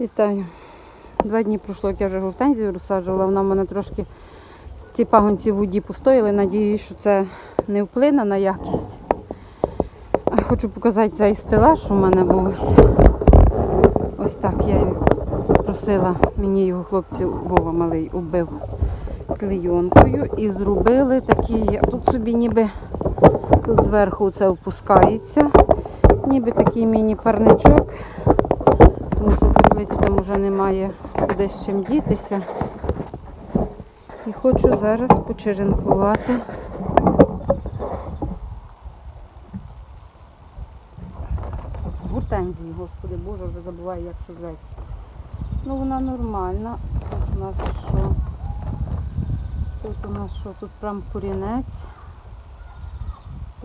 Вітаю. Два дні пройшло, як я вже гортензію розсаджувала. Вона в мене трошки ці пагонці в воді постояли. Надіюсь, що це не вплине на якість. Хочу показати цей стелаж, що в мене був ось. Так я просила. Мені його хлопців Вова малий убив клейонкою і зробили такі. Тут собі ніби тут зверху це опускається. Ніби такий міні-парничок тому що теплиці там вже немає куди з чим дітися. І хочу зараз почеренкувати. Гуртензії, господи Боже, вже забуваю, як це звати. Ну вона нормальна. Тут у нас що? Тут у нас що? Тут прям корінець.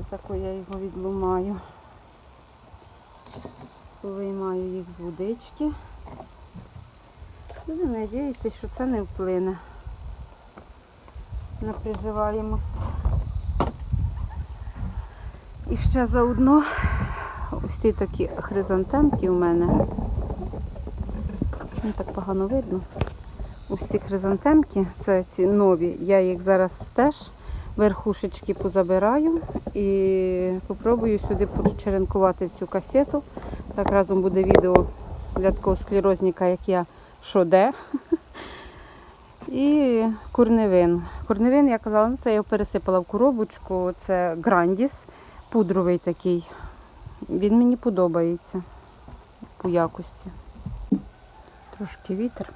Тако я його відломаю. Виймаю їх з водички. Дуже надіюся, що це не вплине на приживаємость. І ще заодно ось ці такі хризантемки у мене. Не так погано видно. Ось ці хризантемки, це ці нові. Я їх зараз теж верхушечки позабираю і попробую сюди почеренкувати цю касету. Так разом буде відео для такого склерозника, як я, що де. І курневин. Курневин, я казала, ну це я пересипала в коробочку. Це Грандіс, пудровий такий. Він мені подобається по якості. Трошки вітер.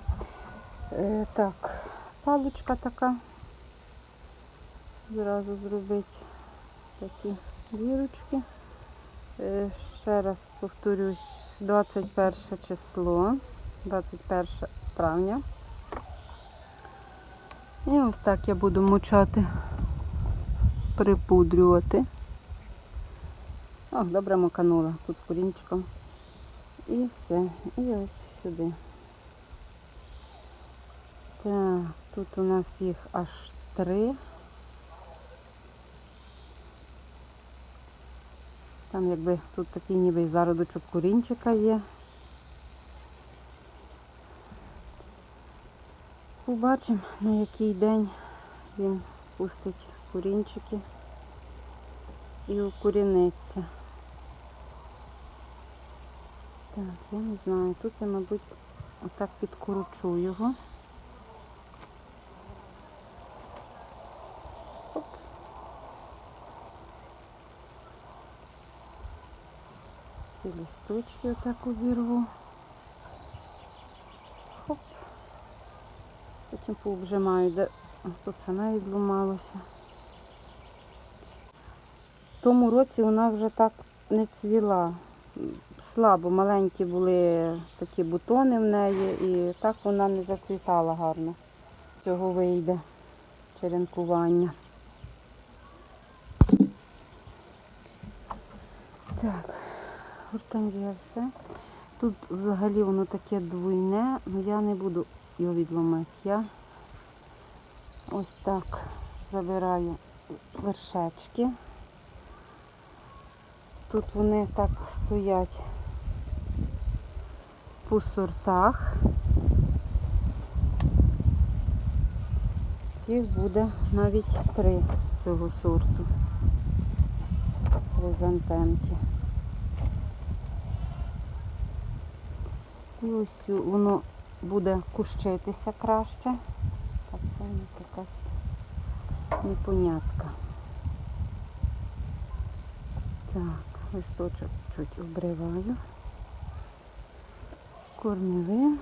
Е, так, паличка така. Зразу зробити такі дірочки. Е, Ще раз повторюсь, 21 число, 21 травня. І ось так я буду мочати, припудрювати. О, добре маканула тут з корінчиком. І все. І ось сюди. Так, тут у нас їх аж три. Там якби тут такий ніби зародочок курінчика є. Побачимо, на який день він пустить курінчики і укоріниться. Так, я не знаю. Тут я, мабуть, отак підкручу його. Ці листочки отак обірву. Потім пообжимаю, де Ось тут саме відломалося. В тому році вона вже так не цвіла. Слабо маленькі були такі бутони в неї і так вона не зацвітала гарно. Цього вийде черенкування. Так, гортензія все. Тут взагалі воно таке двойне, але я не буду його відломати. Я ось так забираю вершечки. Тут вони так стоять по сортах. Цих буде навіть три цього сорту. Хризантемки. І ось воно буде кущитися краще. Так, це якась непонятка. Так, листочок чуть обриваю. Корневин.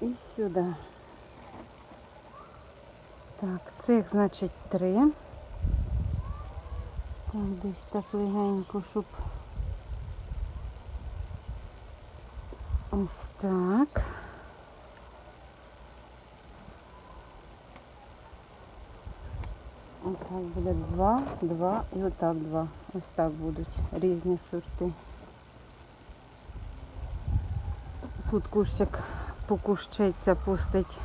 І сюди. Так, цих, значить, три. Там десь так легенько, щоб ось так. Отак буде два, два і отак два. Ось так будуть різні сорти. Тут кущик покущиться, пустить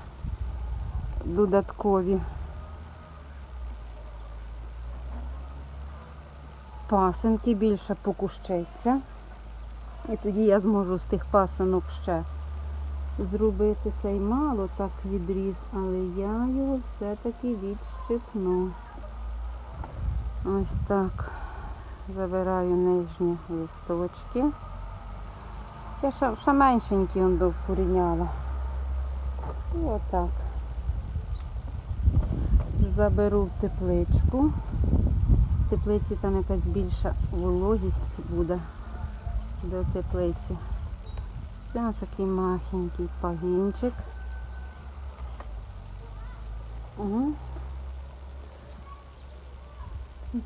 додаткові пасинки, більше покущиться. І тоді я зможу з тих пасинок ще зробити цей мало так відріз, але я його все-таки відщипну. Ось так. Забираю нижні листочки. Я ще, ще меншенькі он довкоріняла. І отак. Заберу тепличку. В теплиці там якась більша вологість буде до теплиці. Це такий махенький пагінчик.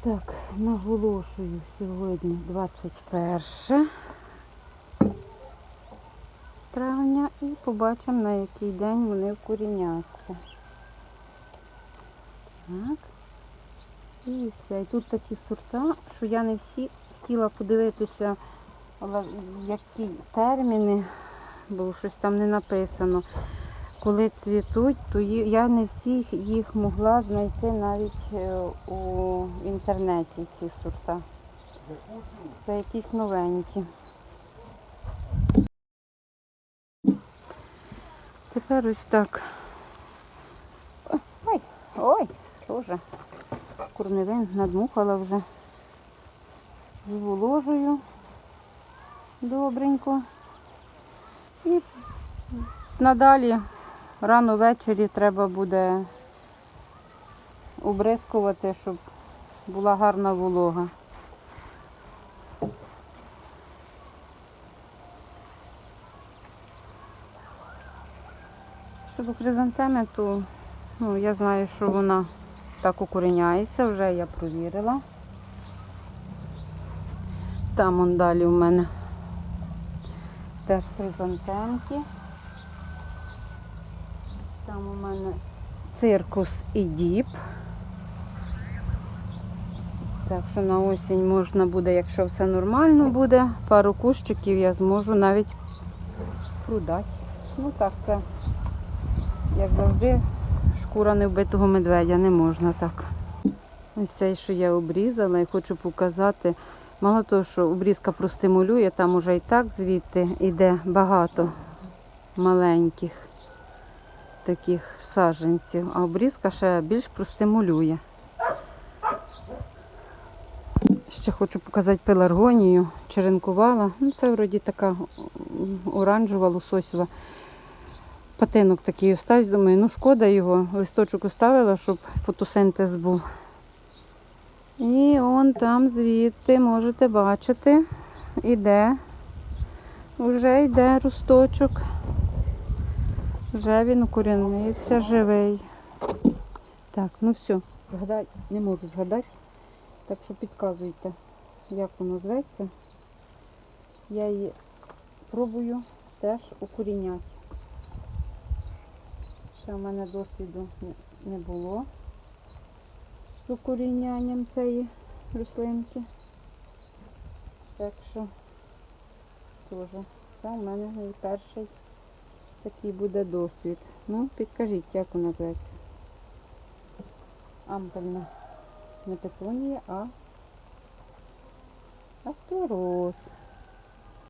Так, наголошую сьогодні 21 травня і побачимо на який день вони вкоріняться. Так. І все. І тут такі сорта, що я не всі хотіла подивитися, які терміни, бо щось там не написано. Коли цвітуть, то я не всіх їх могла знайти навіть е, у інтернеті ці сорта. Це якісь новенькі. Тепер ось так. Ой, ой, теж курневин надмухала вже. Зволожую добренько. І надалі рано ввечері треба буде обрискувати, щоб була гарна волога. Щодо хризантеми, то ну, я знаю, що вона так укоріняється, вже я провірила. Там он далі у мене теж хризантемки. Там у мене циркус і діп. Так що на осінь можна буде, якщо все нормально буде, пару кущиків я зможу навіть продати. Ну так, це, як завжди, шкура невбитого медведя, не можна так. Ось цей, що я обрізала і хочу показати. Мало того, що обрізка простимулює, там уже і так звідти йде багато маленьких таких саджанців, а обрізка ще більш простимулює. Ще хочу показати пеларгонію, черенкувала. Ну, це вроді така оранжева, лососєва. Патинок такий остався, думаю, ну шкода його. Листочок оставила, щоб фотосинтез був. І он там звідти можете бачити, іде, вже йде росточок. Вже він укорінився, живий. Так, ну все, згадай, не можу згадати. Так що підказуйте, як воно зветься. Я її пробую теж укоріняти. Ще в мене досвіду не було з укорінянням цієї рослинки. Так що теж це у мене перший такий буде досвід. Ну, підкажіть, як вона зветься. Ампельна. Не петунія, а астероз.